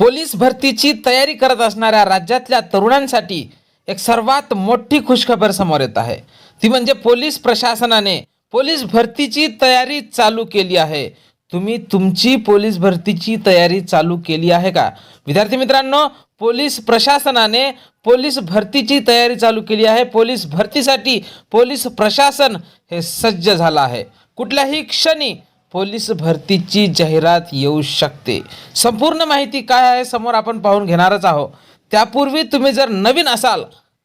Police भरतीची तयारी करत असणाऱ्या राज्यातल्या तरुणांसाठी एक सर्वात मोठी खुशखबर समोर येत आहे. ती म्हणजे पोलीस प्रशासनाने पोलीस भरतीची तयारी चालू केली आहे. तुम्ही तुमची पोलीस भरतीची तयारी चालू केली आहे का? विद्यार्थी मित्रांनो पोलीस प्रशासनाने पोलीस भरतीची तयारी चालू केली आहे. पोलीस भरतीसाठी पोलीस प्रशासन हे सज्ज झालं आहे. कुठल्याही क्षणी पोलीस भरतीची जाहिरात येऊ शकते. संपूर्ण माहिती काय आहे समोर आपण पाहून घेणारच आहोत. त्यापूर्वी तुम्ही जर नवीन असाल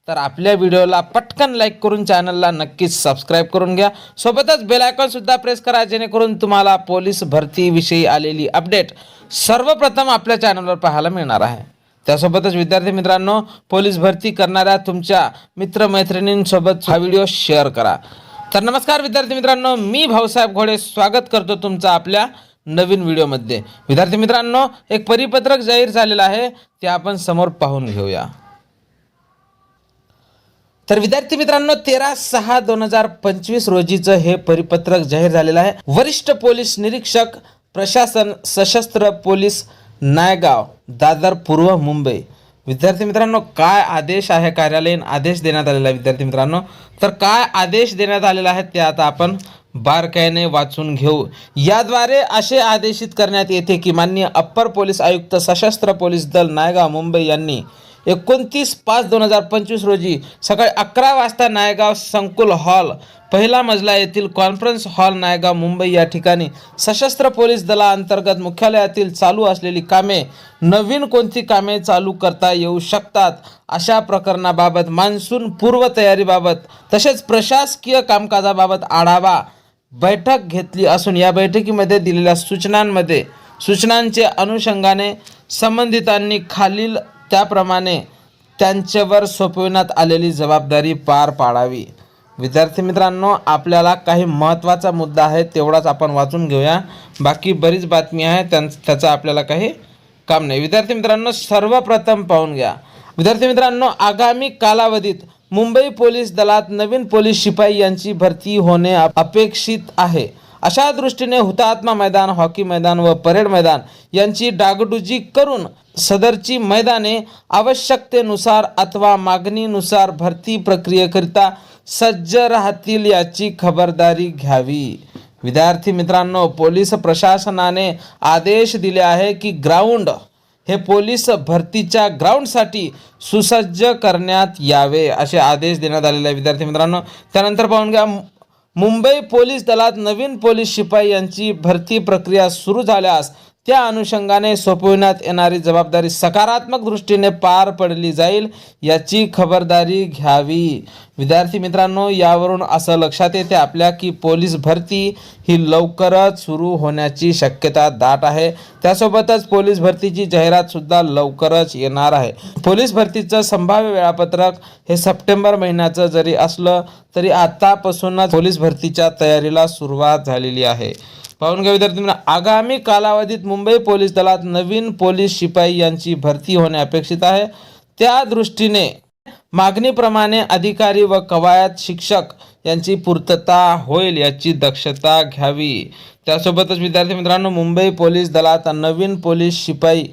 तर आपल्या व्हिडिओला पटकन लाईक करून चॅनलला नक्कीच सबस्क्राईब करून घ्या. सोबतच बेलायकॉनसुद्धा प्रेस करा जेणेकरून तुम्हाला पोलीस भरतीविषयी आलेली अपडेट सर्वप्रथम आपल्या चॅनलवर पाहायला मिळणार आहे. त्यासोबतच विद्यार्थी मित्रांनो पोलीस भरती करणाऱ्या तुमच्या मित्रमैत्रिणींसोबत हा व्हिडिओ शेअर करा. तर नमस्कार विद्यार्थी मित्रांनो मी भाऊसाहेब घोडे स्वागत करतो तुमचं आपल्या नवीन व्हिडिओमध्ये. विद्यार्थी मित्रांनो एक परिपत्रक जाहीर झालेलं आहे ते आपण समोर पाहून घेऊया. तर विद्यार्थी मित्रांनो तेरा सहा दोन हजार पंचवीस रोजीचं हे परिपत्रक जाहीर झालेलं आहे. वरिष्ठ पोलीस निरीक्षक प्रशासन सशस्त्र पोलीस नायगाव दादर पूर्व मुंबई. विद्यार्थी मित्रांनो काय आदेश आहे कार्यालयीन? आदेश देण्यात आलेला आहे विद्यार्थी मित्रांनो. तर काय आदेश देण्यात आलेला आहे ते आता आपण बारकाईने वाचून घेऊ. याद्वारे असे आदेशित करण्यात येते की माननीय अप्पर पोलीस आयुक्त सशस्त्र पोलीस दल नायगाव मुंबई यांनी एकोणतीस पाच दोन हजार पंचवीस रोजी सकाळी अकरा वाजता नायगाव संकुल हॉल पहिला मजला येथील कॉन्फरन्स हॉल नायगाव मुंबई या ठिकाणी सशस्त्र पोलीस दलाअंतर्गत मुख्यालयातील चालू असलेली कामे नवीन कोणती कामे चालू करता येऊ शकतात? अशा प्रकरणाबाबत मान्सून पूर्वतयारीबाबत तसेच प्रशासकीय कामकाजाबाबत आढावा बैठक घेतली असून या बैठकीमध्ये दिलेल्या सूचनांमध्ये सूचनांचे अनुषंगाने संबंधितांनी खालील त्याप्रमाणे त्यांच्यावर सोपविण्यात आलेली जबाबदारी पार पाडावी. विद्यार्थी मित्रांनो आपल्याला काही महत्त्वाचा मुद्दा आहे तेवढाच आपण वाचून घेऊया. बाकी बरीच बातमी आहे त्यां त्याचं आपल्याला काही काम नाही. विद्यार्थी मित्रांनो सर्वप्रथम पाहून घ्या. विद्यार्थी मित्रांनो आगामी कालावधीत मुंबई पोलीस दलात नवीन पोलीस शिपाई यांची भरती होणे अपेक्षित आहे. अशा दृष्टीने हुतात्मा मैदान हॉकी मैदान व परेड मैदान यांची डागडुजी करून सदरची मैदाने आवश्यकतेनुसार अथवा मागणीनुसार भरती प्रक्रियेकरिता सज्ज राहतील याची खबरदारी घ्यावी. विद्यार्थी मित्रांनो पोलीस प्रशासनाने आदेश दिले आहे की ग्राउंड हे पोलीस भरतीच्या ग्राउंडसाठी सुसज्ज करण्यात यावे असे आदेश देण्यात आलेले आहे. विद्यार्थी मित्रांनो त्यानंतर पाहून घ्या मुंबई पोलीस दलात नवीन पोलीस शिपाई यांची भरती प्रक्रिया सुरू झाल्यास त्या अनुषंगाने सोपविण्यात येणारी जबाबदारी सकारात्मक दृष्टीने पार पडली जाईल याची खबरदारी घ्यावी. विद्यार्थी मित्रांनो यावरून असं लक्षात येते आपल्या की पोलीस भरती ही लवकरच सुरू होण्याची शक्यता दाट आहे. त्यासोबतच पोलीस भरतीची जाहिरात सुद्धा लवकरच येणार आहे. पोलीस भरतीचं संभाव्य वेळापत्रक हे सप्टेंबर महिन्याचं जरी असलं तरी आतापासूनच पोलीस भरतीच्या तयारीला सुरुवात झालेली आहे. पाहून घ्या विद्यार्थी आगामी कालावधीत मुंबई पोलीस दलात नवीन पोलीस शिपाई यांची भरती होणे अपेक्षित आहे. त्या दृष्टीने मागणीप्रमाणे अधिकारी व कवायत शिक्षक यांची पूर्तता होईल याची दक्षता घ्यावी. त्यासोबतच विद्यार्थी मित्रांनो मुंबई पोलीस दलात नवीन पोलीस शिपाई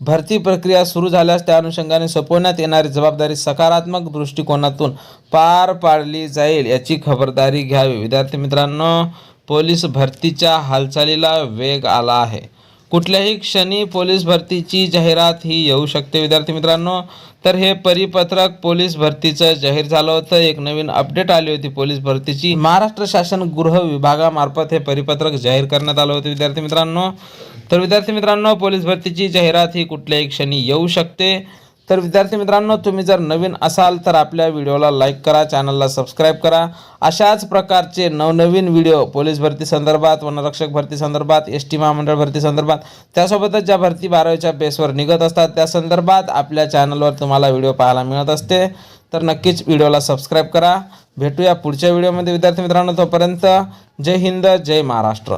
भरती प्रक्रिया सुरू झाल्यास त्या अनुषंगाने सोपवण्यात येणारी जबाबदारी सकारात्मक दृष्टिकोनातून पार पाडली जाईल याची खबरदारी घ्यावी. विद्यार्थी मित्रांनो पोलीस भरतीच्या हालचालीला वेग आला आहे. कुठल्याही क्षणी पोलीस भरतीची जाहिरात ही येऊ शकते. विद्यार्थी मित्रांनो तर हे परिपत्रक पोलीस भरतीचं जाहीर झालं होतं. एक नवीन अपडेट आली होती. पोलीस भरतीची महाराष्ट्र शासन गृह विभागामार्फत हे परिपत्रक जाहीर करण्यात आलं होतं. विद्यार्थी मित्रांनो तर विद्यार्थी मित्रांनो पोलीस भरतीची जाहिरात ही कुठल्याही क्षणी येऊ शकते. तर विद्यार्थी मित्रांनो तुम्ही जर नवीन असाल तर आपल्या व्हिडिओला लाईक करा चॅनलला सबस्क्राईब करा. अशाच प्रकारचे नवनवीन व्हिडिओ पोलीस भरती संदर्भात वनरक्षक भरती संदर्भात एस टी महामंडळ भरती संदर्भात त्यासोबतच ज्या भरती बारावीच्या बेसवर निघत असतात त्या संदर्भात आपल्या चॅनलवर तुम्हाला व्हिडिओ पाहायला मिळत असते. तर नक्कीच व्हिडिओला सबस्क्राईब करा. भेटूया पुढच्या व्हिडिओमध्ये विद्यार्थी मित्रांनो तोपर्यंत जय हिंद जय महाराष्ट्र.